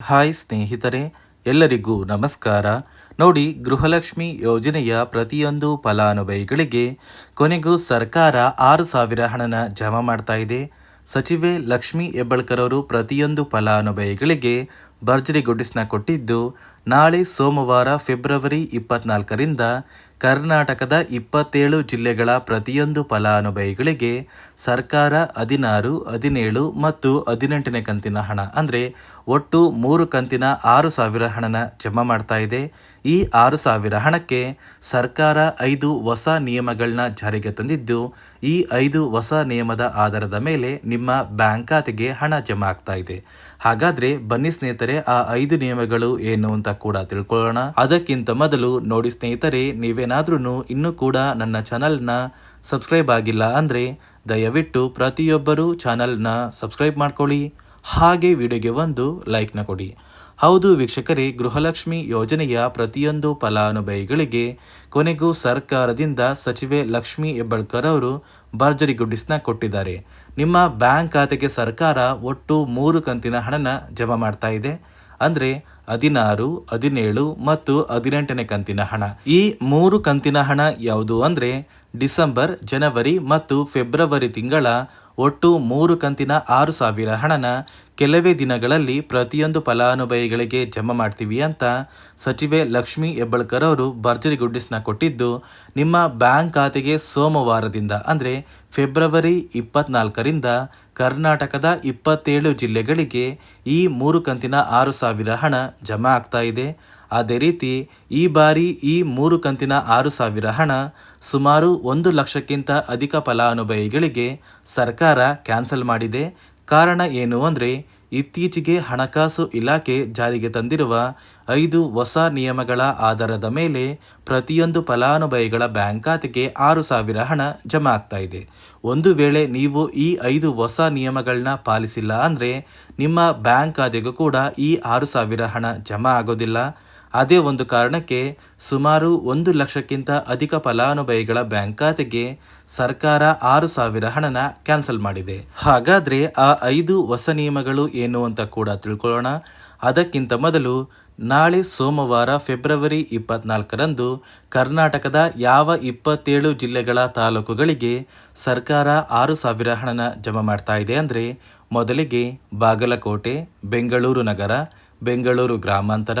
Hi ಸ್ನೇಹಿತರೆ, ಎಲ್ಲರಿಗೂ ನಮಸ್ಕಾರ. ನೋಡಿ, ಗೃಹಲಕ್ಷ್ಮಿ ಯೋಜನೆಯ ಪ್ರತಿಯೊಂದು ಫಲಾನುಭವಿಗಳಿಗೆ ಕೊನೆಗೂ ಸರ್ಕಾರ ಆರು ಸಾವಿರ ಹಣನ ಜಮಾ ಮಾಡ್ತಾ ಇದೆ. ಸಚಿವೆ ಲಕ್ಷ್ಮಿ ಹೆಬ್ಬಳ್ಕರ್ ಅವರು ಪ್ರತಿಯೊಂದು ಫಲಾನುಭವಿಗಳಿಗೆ ಭರ್ಜರಿ ಗುಡ್ಡಿಸ್ನ ಕೊಟ್ಟಿದ್ದು ನಾಳೆ ಸೋಮವಾರ ಫೆಬ್ರವರಿ ಇಪ್ಪತ್ನಾಲ್ಕರಿಂದ ಕರ್ನಾಟಕದ ಇಪ್ಪತ್ತೇಳು ಜಿಲ್ಲೆಗಳ ಪ್ರತಿಯೊಂದು ಫಲಾನುಭವಿಗಳಿಗೆ ಸರ್ಕಾರ ಹದಿನಾರು, ಹದಿನೇಳು ಮತ್ತು ಹದಿನೆಂಟನೇ ಕಂತಿನ ಹಣ, ಅಂದರೆ ಒಟ್ಟು ಮೂರು ಕಂತಿನ ಆರು ಸಾವಿರ ಹಣನ ಜಮಾ ಮಾಡ್ತಾ ಇದೆ. ಈ ಆರು ಸಾವಿರ ಹಣಕ್ಕೆ ಸರ್ಕಾರ ಐದು ಹೊಸ ನಿಯಮಗಳನ್ನ ಜಾರಿಗೆ ತಂದಿದ್ದು, ಈ ಐದು ಹೊಸ ನಿಯಮದ ಆಧಾರದ ಮೇಲೆ ನಿಮ್ಮ ಬ್ಯಾಂಕ್ ಖಾತೆಗೆ ಹಣ ಜಮಾ ಆಗ್ತಾ ಇದೆ. ಹಾಗಾದರೆ ಬನ್ನಿ ಸ್ನೇಹಿತರೆ ಆ ಐದು ನಿಯಮಗಳು ಏನು ಅಂತ ಕೂಡ ತಿಳ್ಕೊಳ್ಳೋಣ. ಅದಕ್ಕಿಂತ ಮೊದಲು ನೋಡಿ ಸ್ನೇಹಿತರೆ ನೀವೇನಾದ್ರೂ ಇನ್ನೂ ಕೂಡ ನನ್ನ ಚಾನಲ್ನ ಸಬ್ಸ್ಕ್ರೈಬ್ ಆಗಿಲ್ಲ ಅಂದರೆ ದಯವಿಟ್ಟು ಪ್ರತಿಯೊಬ್ಬರು ಚಾನಲ್ನ ಸಬ್ಸ್ಕ್ರೈಬ್ ಮಾಡ್ಕೊಳ್ಳಿ. ಹಾಗೆ ವಿಡಿಯೋಗೆ ಒಂದು ಲೈಕ್ನ ಕೊಡಿ. ಹೌದು ವೀಕ್ಷಕರೇ, ಗೃಹಲಕ್ಷ್ಮಿ ಯೋಜನೆಯ ಪ್ರತಿಯೊಂದು ಫಲಾನುಭವಿಗಳಿಗೆ ಕೊನೆಗೂ ಸರ್ಕಾರದಿಂದ ಸಚಿವೆ ಲಕ್ಷ್ಮಿ ಹೆಬ್ಬಾಳ್ಕರ್ ಅವರು ಭರ್ಜರಿ ಗುಡ್ಡಿಸ್ನ ಕೊಟ್ಟಿದ್ದಾರೆ. ನಿಮ್ಮ ಬ್ಯಾಂಕ್ ಖಾತೆಗೆ ಸರ್ಕಾರ ಒಟ್ಟು ಮೂರು ಕಂತಿನ ಹಣನ ಜಮಾ ಮಾಡ್ತಾ ಇದೆ. ಅಂದರೆ ಹದಿನಾರು, ಹದಿನೇಳು ಮತ್ತು ಹದಿನೆಂಟನೇ ಕಂತಿನ ಹಣ. ಈ ಮೂರು ಕಂತಿನ ಹಣ ಯಾವುದು ಅಂದರೆ ಡಿಸೆಂಬರ್, ಜನವರಿ ಮತ್ತು ಫೆಬ್ರವರಿ ತಿಂಗಳ ಒಟ್ಟು ಮೂರು ಕಂತಿನ ಆರು ಸಾವಿರ ಹಣನ ಕೆಲವೇ ದಿನಗಳಲ್ಲಿ ಪ್ರತಿಯೊಂದು ಫಲಾನುಭವಿಗಳಿಗೆ ಜಮಾ ಮಾಡ್ತೀವಿ ಅಂತ ಸಚಿವೆ ಲಕ್ಷ್ಮಿ ಹೆಬ್ಬಳ್ಕರ್ ಅವರು ಭರ್ಜರಿ ಗುಡ್ಡಿಸ್ನ ಕೊಟ್ಟಿದ್ದು, ನಿಮ್ಮ ಬ್ಯಾಂಕ್ ಖಾತೆಗೆ ಸೋಮವಾರದಿಂದ, ಅಂದರೆ ಫೆಬ್ರವರಿ ಇಪ್ಪತ್ನಾಲ್ಕರಿಂದ ಕರ್ನಾಟಕದ ಇಪ್ಪತ್ತೇಳು ಜಿಲ್ಲೆಗಳಿಗೆ ಈ ಮೂರು ಕಂತಿನ ಆರು ಸಾವಿರ ಹಣ ಜಮಾ ಆಗ್ತಾ ಇದೆ. ಅದೇ ರೀತಿ, ಈ ಬಾರಿ ಈ ಮೂರು ಕಂತಿನ ಆರು ಸಾವಿರ ಹಣ ಸುಮಾರು ಒಂದು ಲಕ್ಷಕ್ಕಿಂತ ಅಧಿಕ ಫಲಾನುಭವಿಗಳಿಗೆ ಸರ್ಕಾರ ಕ್ಯಾನ್ಸಲ್ ಮಾಡಿದೆ. ಕಾರಣ ಏನು ಅಂದರೆ ಇತ್ತೀಚೆಗೆ ಹಣಕಾಸು ಇಲಾಖೆ ಜಾರಿಗೆ ತಂದಿರುವ ಐದು ಹೊಸ ನಿಯಮಗಳ ಆಧಾರದ ಮೇಲೆ ಪ್ರತಿಯೊಂದು ಫಲಾನುಭವಿಗಳ ಬ್ಯಾಂಕ್ ಖಾತೆಗೆ ಆರು ಸಾವಿರ ಹಣ ಜಮಾ ಆಗ್ತಾ ಇದೆ. ಒಂದು ವೇಳೆ ನೀವು ಈ ಐದು ಹೊಸ ನಿಯಮಗಳನ್ನ ಪಾಲಿಸಿಲ್ಲ ಅಂದರೆ ನಿಮ್ಮ ಬ್ಯಾಂಕ್ ಖಾತೆಗೂ ಕೂಡ ಈ ಆರು ಸಾವಿರ ಹಣ ಜಮಾ ಆಗೋದಿಲ್ಲ. ಅದೇ ಒಂದು ಕಾರಣಕ್ಕೆ ಸುಮಾರು ಒಂದು ಲಕ್ಷಕ್ಕಿಂತ ಅಧಿಕ ಫಲಾನುಭವಿಗಳ ಬ್ಯಾಂಕ್ ಖಾತೆಗೆ ಸರ್ಕಾರ ಆರು ಸಾವಿರ ಹಣನ ಕ್ಯಾನ್ಸಲ್ ಮಾಡಿದೆ. ಹಾಗಾದ್ರೆ ಆ ಐದು ಹೊಸ ನಿಯಮಗಳು ಏನು ಅಂತ ಕೂಡ ತಿಳ್ಕೊಳ್ಳೋಣ. ಅದಕ್ಕಿಂತ ಮೊದಲು ನಾಳೆ ಸೋಮವಾರ ಫೆಬ್ರವರಿ ಇಪ್ಪತ್ನಾಲ್ಕರಂದು ಕರ್ನಾಟಕದ ಯಾವ ಇಪ್ಪತ್ತೇಳು ಜಿಲ್ಲೆಗಳ ತಾಲೂಕುಗಳಿಗೆ ಸರ್ಕಾರ ಆರು ಸಾವಿರ ಹಣನ ಜಮಾ ಮಾಡ್ತಾ ಇದೆ ಅಂದರೆ ಮೊದಲಿಗೆ ಬಾಗಲಕೋಟೆ, ಬೆಂಗಳೂರು ನಗರ, ಬೆಂಗಳೂರು ಗ್ರಾಮಾಂತರ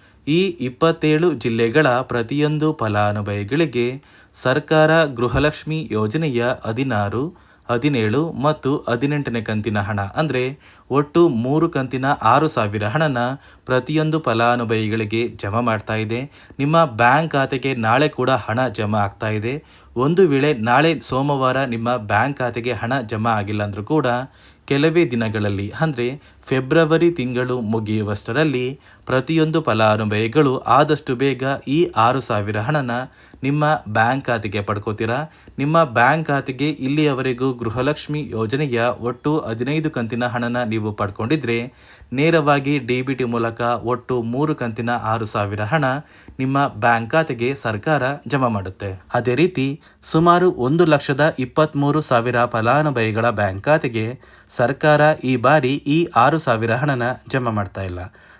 ಈ ಇಪ್ಪತ್ತೇಳು ಜಿಲ್ಲೆಗಳ ಪ್ರತಿಯೊಂದು ಫಲಾನುಭವಿಗಳಿಗೆ ಸರ್ಕಾರ ಗೃಹಲಕ್ಷ್ಮಿ ಯೋಜನೆಯ ಹದಿನಾರು ಹದಿನೇಳು ಮತ್ತು ಹದಿನೆಂಟನೇ ಕಂತಿನ ಹಣ. ಅಂದರೆ ಒಟ್ಟು ಮೂರು ಕಂತಿನ ಆರು ಸಾವಿರ ಹಣನ ಪ್ರತಿಯೊಂದು ಫಲಾನುಭವಿಗಳಿಗೆ ಜಮಾ ಮಾಡ್ತಾ ಇದೆ. ನಿಮ್ಮ ಬ್ಯಾಂಕ್ ಖಾತೆಗೆ ನಾಳೆ ಕೂಡ ಹಣ ಜಮಾ ಆಗ್ತಾ ಇದೆ. ಒಂದು ವೇಳೆ ನಾಳೆ ಸೋಮವಾರ ನಿಮ್ಮ ಬ್ಯಾಂಕ್ ಖಾತೆಗೆ ಹಣ ಜಮಾ ಆಗಿಲ್ಲ ಅಂದರೂ ಕೂಡ ಕೆಲವೇ ದಿನಗಳಲ್ಲಿ, ಅಂದರೆ ಫೆಬ್ರವರಿ ತಿಂಗಳು ಮುಗಿಯುವಷ್ಟರಲ್ಲಿ ಪ್ರತಿಯೊಂದು ಫಲಾನುಭವಿಗಳು ಆದಷ್ಟು ಬೇಗ ಈ ಆರು ಸಾವಿರ ಹಣನ ನಿಮ್ಮ ಬ್ಯಾಂಕ್ ಖಾತೆಗೆ ಪಡ್ಕೋತೀರಾ? ನಿಮ್ಮ ಬ್ಯಾಂಕ್ ಖಾತೆಗೆ ಇಲ್ಲಿಯವರೆಗೂ ಗೃಹಲಕ್ಷ್ಮಿ ಯೋಜನೆಯ ಒಟ್ಟು ಹದಿನೈದು ಕಂತಿನ ಹಣನ ನೀವು ಪಡ್ಕೊಂಡಿದ್ರೆ, ನೇರವಾಗಿ ಡಿ ಬಿ ಟಿ ಮೂಲಕ ಒಟ್ಟು ಮೂರು ಕಂತಿನ ಆರು ಸಾವಿರ ಹಣ ನಿಮ್ಮ ಬ್ಯಾಂಕ್ ಖಾತೆಗೆ ಸರ್ಕಾರ ಜಮಾ ಮಾಡುತ್ತೆ. ಅದೇ ರೀತಿ, ಸುಮಾರು ಒಂದು ಲಕ್ಷದ ಇಪ್ಪತ್ತ್ಮೂರು ಸಾವಿರ ಫಲಾನುಭವಿಗಳ ಬ್ಯಾಂಕ್ ಖಾತೆಗೆ ಸರ್ಕಾರ ಈ ಬಾರಿ ಈ ಆರು ಸಾವಿರ ಹಣನ ಜಮಾ ಮಾಡ್ತಾ ಇಲ್ಲ.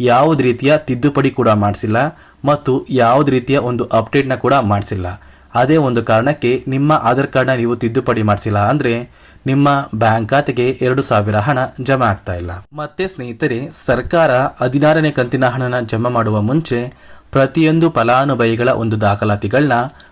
ಯಾವುದೇ ರೀತಿಯ ತಿದ್ದುಪಡಿ ಕೂಡ ಮಾಡಿಸಿಲ್ಲ ಮತ್ತು ಯಾವುದೇ ರೀತಿಯ ಒಂದು ಅಪ್ಡೇಟ್ನ ಕೂಡ ಮಾಡಿಸಿಲ್ಲ. ಅದೇ ಒಂದು ಕಾರಣಕ್ಕೆ ನಿಮ್ಮ ಆಧಾರ್ ಕಾರ್ಡ್ನ ನೀವು ತಿದ್ದುಪಡಿ ಮಾಡಿಸಿಲ್ಲ ಅಂದರೆ ನಿಮ್ಮ ಬ್ಯಾಂಕ್ ಖಾತೆಗೆ ಎರಡು ಸಾವಿರ ಹಣ ಜಮಾ ಆಗ್ತಾ ಇಲ್ಲ. ಮತ್ತೆ ಸ್ನೇಹಿತರೆ, ಸರ್ಕಾರ ಹದಿನಾರನೇ ಕಂತಿನ ಹಣನ ಜಮಾ ಮಾಡುವ ಮುಂಚೆ ಪ್ರತಿಯೊಂದು ಫಲಾನುಭವಿಗಳ ಒಂದು ದಾಖಲಾತಿಗಳನ್ನ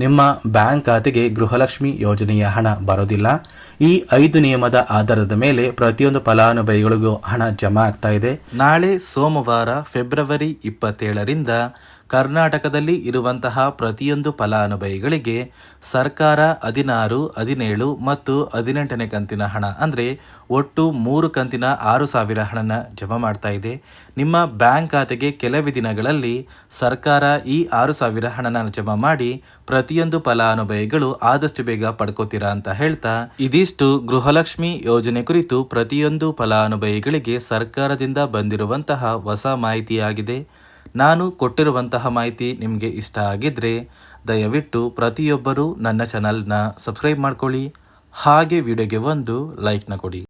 ನಿಮ್ಮ ಬ್ಯಾಂಕ್ ಖಾತೆಗೆ ಗೃಹಲಕ್ಷ್ಮಿ ಯೋಜನೆಯ ಹಣ ಬರೋದಿಲ್ಲ. ಈ ಐದು ನಿಯಮದ ಆಧಾರದ ಮೇಲೆ ಪ್ರತಿಯೊಂದು ಫಲಾನುಭವಿಗಳಿಗೂ ಹಣ ಜಮಾ ಆಗ್ತಾ ಇದೆ. ನಾಳೆ ಸೋಮವಾರ ಫೆಬ್ರವರಿ ಇಪ್ಪತ್ತೇಳರಿಂದ ಕರ್ನಾಟಕದಲ್ಲಿ ಇರುವಂತಹ ಪ್ರತಿಯೊಂದು ಫಲಾನುಭವಿಗಳಿಗೆ ಸರ್ಕಾರ ಹದಿನಾರು, ಹದಿನೇಳು ಮತ್ತು ಹದಿನೆಂಟನೇ ಕಂತಿನ ಹಣ, ಅಂದರೆ ಒಟ್ಟು ಮೂರು ಕಂತಿನ ಆರು ಸಾವಿರ ಹಣನ ಜಮಾ ಮಾಡ್ತಾ ಇದೆ. ನಿಮ್ಮ ಬ್ಯಾಂಕ್ ಖಾತೆಗೆ ಕೆಲವೇ ದಿನಗಳಲ್ಲಿ ಸರ್ಕಾರ ಈ ಆರು ಸಾವಿರ ಹಣನ ಜಮಾ ಮಾಡಿ ಪ್ರತಿಯೊಂದು ಫಲಾನುಭವಿಗಳು ಆದಷ್ಟು ಬೇಗ ಪಡ್ಕೋತೀರಾ ಅಂತ ಹೇಳ್ತಾ, ಇದಿಷ್ಟು ಗೃಹಲಕ್ಷ್ಮಿ ಯೋಜನೆ ಕುರಿತು ಪ್ರತಿಯೊಂದು ಫಲಾನುಭವಿಗಳಿಗೆ ಸರ್ಕಾರದಿಂದ ಬಂದಿರುವಂತಹ ಹೊಸ ಮಾಹಿತಿಯಾಗಿದೆ. ನಾನು ಕೊಟ್ಟಿರುವಂತಹ ಮಾಹಿತಿ ನಿಮಗೆ ಇಷ್ಟ ಆಗಿದ್ದರೆ ದಯವಿಟ್ಟು ಪ್ರತಿಯೊಬ್ಬರೂ ನನ್ನ ಚಾನಲ್ನ ಸಬ್ಸ್ಕ್ರೈಬ್ ಮಾಡ್ಕೊಳ್ಳಿ. ಹಾಗೆ ವಿಡಿಯೋಗೆ ಒಂದು ಲೈಕ್ನ ಕೊಡಿ.